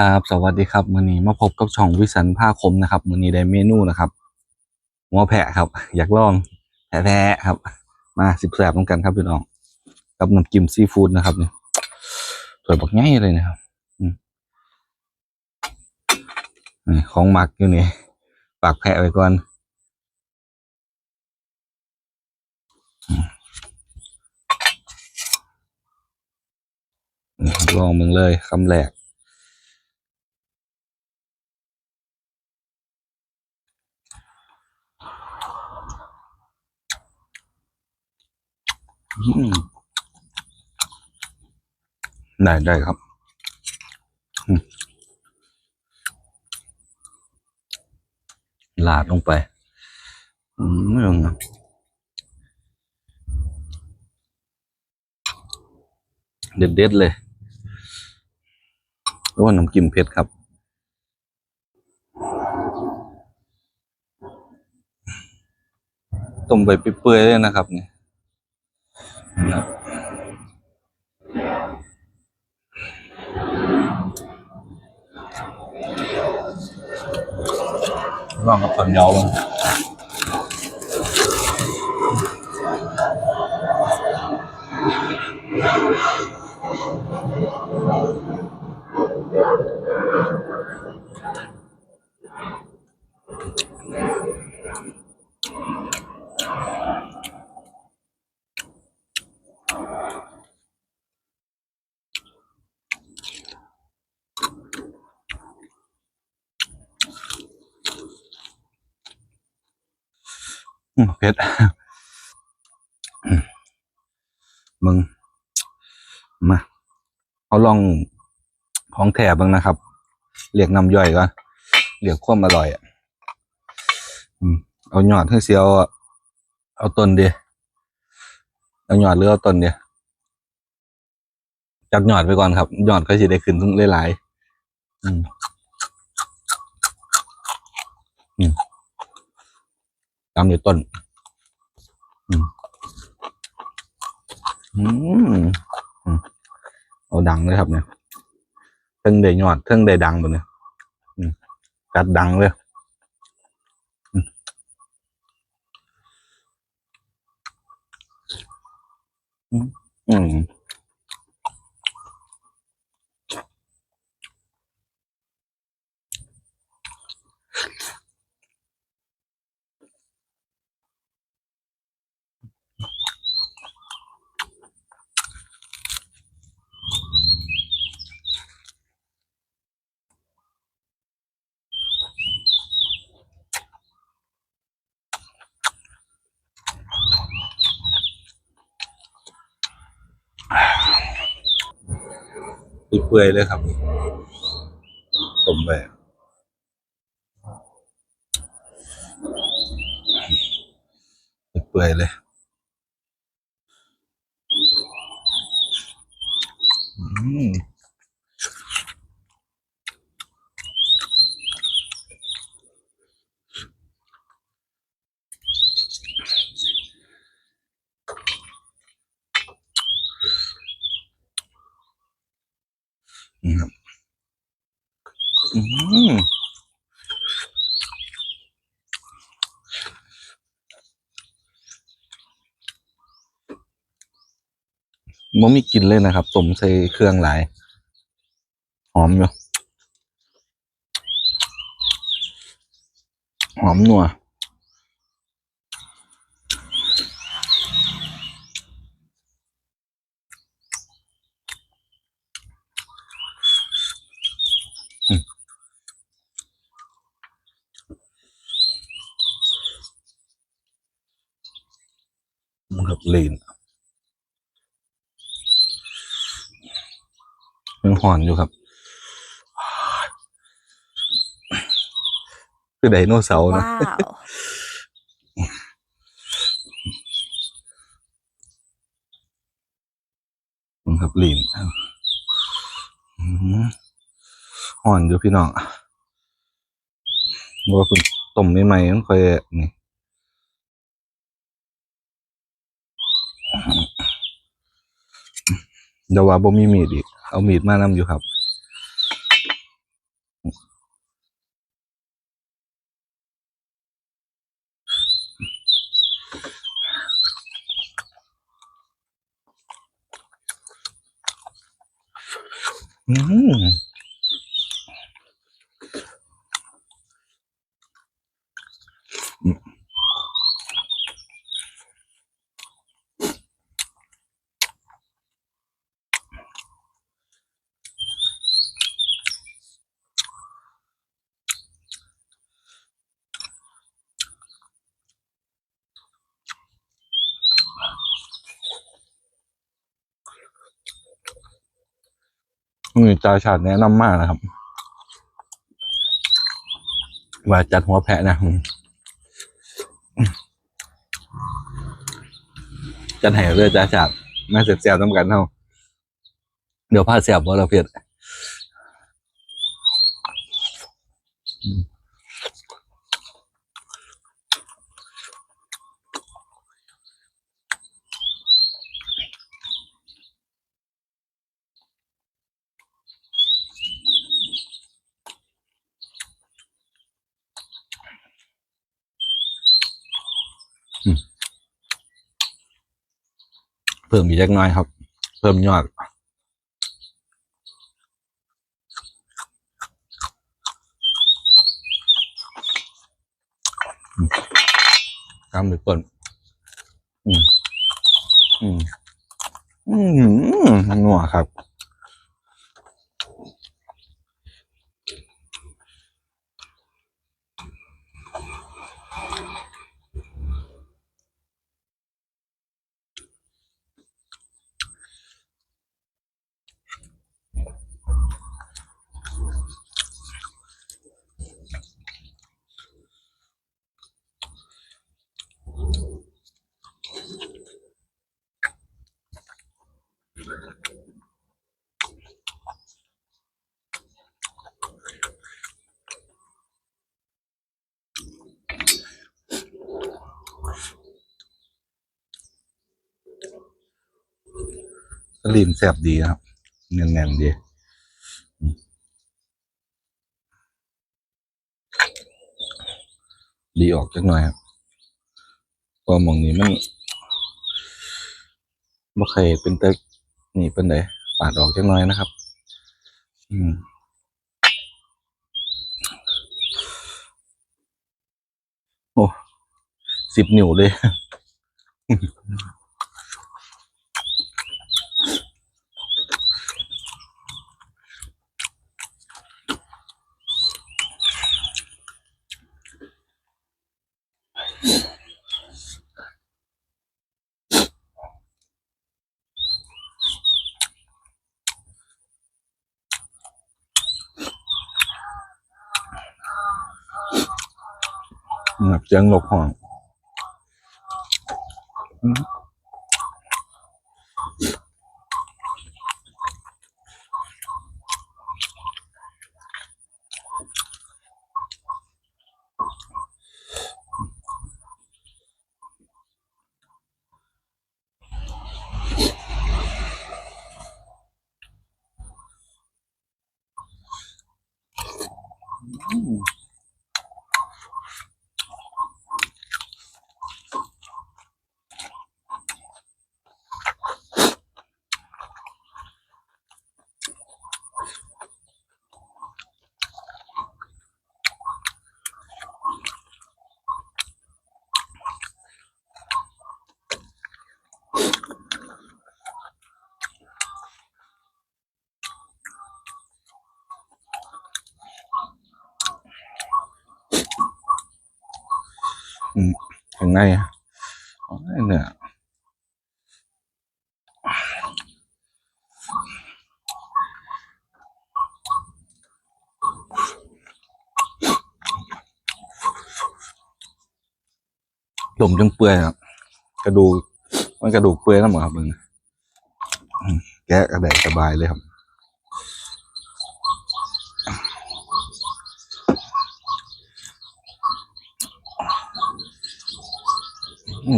ครับ สวัสดีครับมื้อนี้มาพบกับช่องวิสันภาคมนะครับมื้อนี้ได้เมนูนะครับหัวแพะครับ อยากลองแพะแพะครับ มาสิบแสบต้องกันครับพี่น้องกับน้ำจิ้มซีฟู้ดนะครับเนี่ยสวยบักง่ายเลยนะครับอืมนี่ของหมักอยู่นี่ฝากแพะไว้ก่อนลองมึงเลยคำแรก ได้ได้ครับลาดลงไปอืมไม่ลงนะเด็ดเด็ดๆเลยแล้วน้ำจิ้มเผ็ดครับต้มไปเปื่อยๆเลยนะครับเนี่ย นะครับลอง เหนียวบ้างอืมเผ็ดอืมมึง มาเอาลองของแถบ้างนะครับเรียกน้ำย่อยก่อนเรียกความอร่อยอะเอาหยอดให้เสียวเอาต้นเดียเอาหยอดหรือเอาต้นเดียจักหยอดไปก่อนครับหยอดก็จะได้ขึ้นทุกหลายๆอืมอืม ตามอยู่ต้นอืมอืมอืมเอาดังเลยครับเนี่ยเทิงได้ยอดเทิงได้ดังตัวเนี่ยอืมกัดดังเลยอืม เปื่อยๆเลยครับผมแบบเปื่อยเลยอืม นะครับอืมมันมีกลิ่นเลยนะครับต้มใส่เครื่องหลาย หอมอยู่หอมนัว มันกับลีนยังหอนอยู่ครับคือไดโนเสาร์นะว้าวมันกับลีนอืมหอนอยู่พี่น้องว่าคุณต้มใหม่ๆมันค่อยนี่ เดี๋ยวว่าบ่มีมีดอีก เอามีดมานำอยู่ครับ อืม มีจ่าชาติแนะนำมากนะครับ ว่าจัดหัวแพะนะจัดแห่เรือจ่าชาติแม่เสียบเสียบๆน้ำกันเท่าเดี๋ยวพาเสียบว่าเราเพียด เพิ่มอีกเล็กน้อยครับ เพิ่มยอดกำหรือเปิดอืม อืม อืมนัวครับ สลิมแซ่บดีครับแน่นๆดีดีออกจักหน่อยครับเพอมองนี้มันบ่เคยเป็นตึกนี่เป็นไดปาดออกจักหน่อยนะครับ อืมโอ้สิบนิ้วเลย เสียงหลบห่องอืมข้างในเนี่ยหลมจนเปื่อยครับกระดูกมันกระดูกเปื่อยแล้วหมดครับมึงแกะกระแดกสบายเลยครับ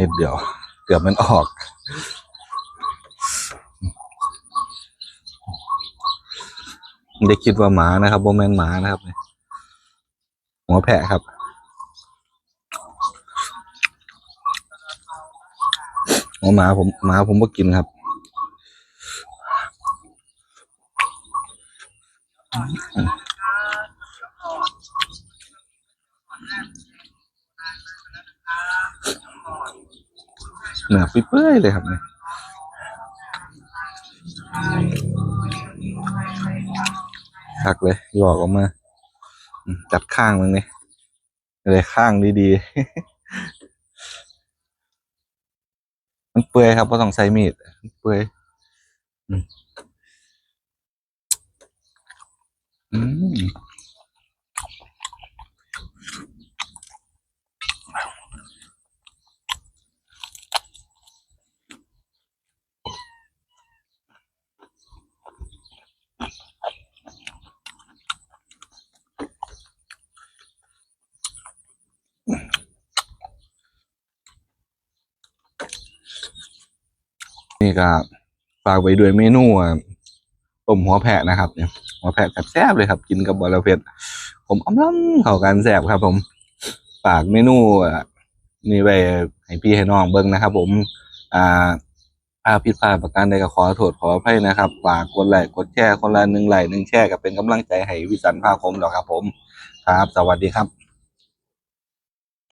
นิดเดียว เกือบมันออก ได้คิดว่าหมานะครับโบแมนหมานะครับหัวแพะครับหัวหมาผมหมาผมก็กินครับ เนื้อเปื่อยเลยครับเนี่ยหักเลย หลอกออกมา จัดข้างมึงนี่เลยข้างดีๆ มันเปื่อยครับก็ต้องใช้มีดเปื่อยอืม ก็ฝากไว้ด้วยเมนูต้มหัวแพะนะครับเนี่ยหัวแพะแซ่บเลยครับ กินกับบอลเพ็ดผมอ้ำล้ำเข้ากันแซ่บครับ ผมฝากเมนูนี่ไปให้พี่ให้น้องเบิ้งนะครับ ผม อ่าถ้าผิดพลาดประการใดก็ขอโทษขออภัยนะครับฝากกดไลค์กดแชร์คนละหนึ่งไลค์หนึ่งแชร์ก็เป็นกำลังใจให้วิสันภาคมหรอกครับ ผม ครับ สวัสดีครับ